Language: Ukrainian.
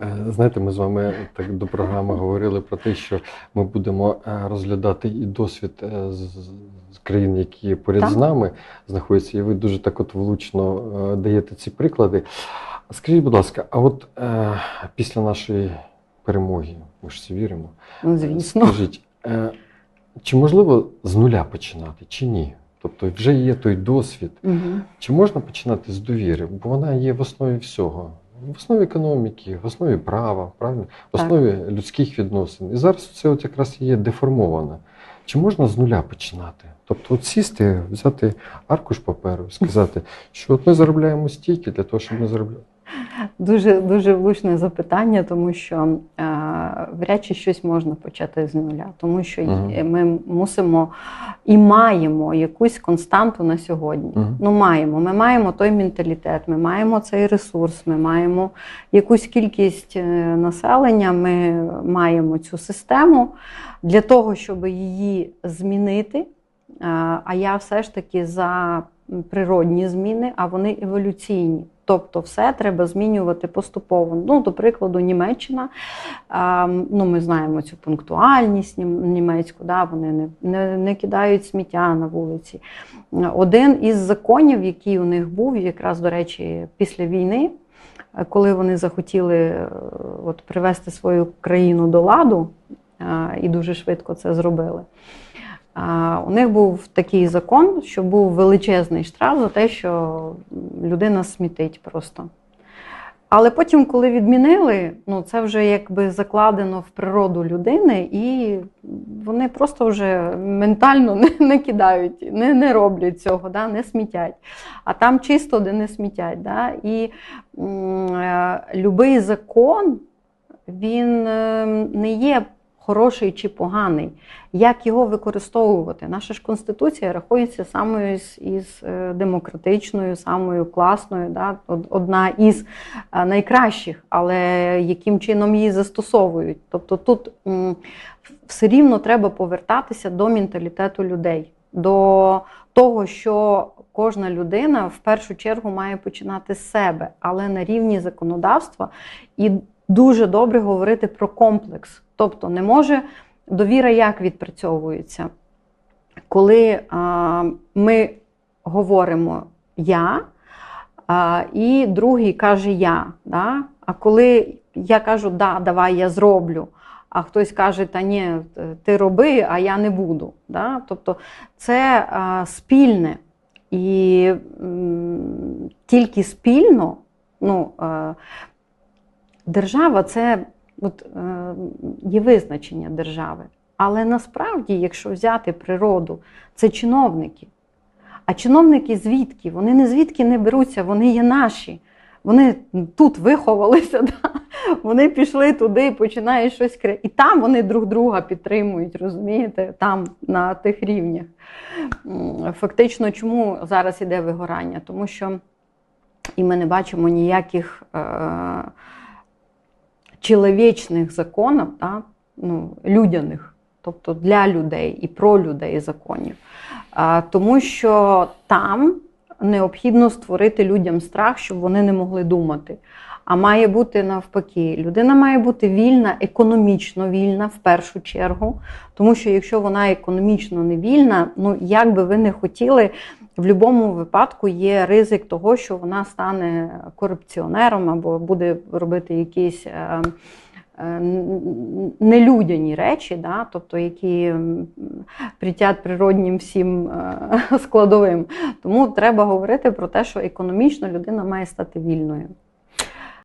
Е, знаєте, ми з вами так до програми говорили про те, що ми будемо е, розглядати і досвід е, з країн, які поряд Так. з нами знаходяться, і ви дуже так от влучно даєте ці приклади. Скажіть, будь ласка, а от е, після нашої перемоги, ми ж всі віримо, Ну, звісно. скажіть, е, чи можливо з нуля починати, чи ні? Тобто вже є той досвід. Мгм. Чи можна починати з довіри? Бо вона є в основі всього. В основі економіки, в основі права, правильно? В Так. основі людських відносин. І зараз це от якраз є деформоване. Чи можна з нуля починати? Тобто от сісти, взяти аркуш паперу сказати, що от ми заробляємо стільки для того, щоб ми заробляли. Дуже дуже влучне запитання, тому що е, вряд чи щось можна почати з нуля, тому що є- ми мусимо і маємо якусь константу на сьогодні. Мгм. Ну, маємо. Ми маємо той менталітет, ми маємо цей ресурс, ми маємо якусь кількість е, населення, ми маємо цю систему для того, щоб її змінити. Е, А я все ж таки за природні зміни, а вони еволюційні. Тобто все треба змінювати поступово. Ну, до прикладу, Німеччина. Ну, ми знаємо цю пунктуальність німецьку, да, вони не, не, не кидають сміття на вулиці. Один із законів, який у них був, якраз, до речі, після війни, коли вони захотіли е, от, привести свою країну до ладу, е, і дуже швидко це зробили. У них був такий закон, що був величезний штраф за те, що людина смітить просто. Але потім, коли відмінили, ну це вже якби закладено в природу людини, і вони просто вже ментально не, не кидають, не, не роблять цього, да, не смітять. А там чисто, де не смітять. Да? І м, е, любий закон, він е, не є хороший чи поганий. Як його використовувати? Наша ж конституція рахується самою із, із е, демократичною, самою класною, да? одна із е, найкращих, але яким чином її застосовують? Тобто тут все рівно треба повертатися до менталітету людей, до того, що кожна людина в першу чергу має починати з себе, але на рівні законодавства і дуже добре говорити про комплекс. Тобто не може довіра як відпрацьовується. Коли а, ми говоримо я, а, і другий каже я. Да? А коли я кажу, да, давай я зроблю, а хтось каже, та ні, ти роби, а я не буду. Да? Тобто це а, спільне. І м, тільки спільно, ну, е, держава це от, е, є визначення держави. Але насправді, якщо взяти природу, це чиновники. А чиновники звідки? Вони не звідки не беруться, вони є наші. Вони тут виховалися, да? вони пішли туди, починають щось кри. І там вони друг друга підтримують, розумієте, там на тих рівнях. Фактично, чому зараз іде вигорання? Тому що і ми не бачимо ніяких е- чоловічних законів, да? ну, людяних, тобто для людей і про людей законів. А, тому що там необхідно створити людям страх, щоб вони не могли думати. А має бути навпаки, людина має бути вільна, економічно вільна в першу чергу. Тому що якщо вона економічно не вільна, ну як би ви не хотіли, в будь-якому випадку є ризик того, що вона стане корупціонером або буде робити якісь. е, е, Нелюдяні речі, да, тобто які притять природнім всім е, складовим. Тому треба говорити про те, що економічно людина має стати вільною.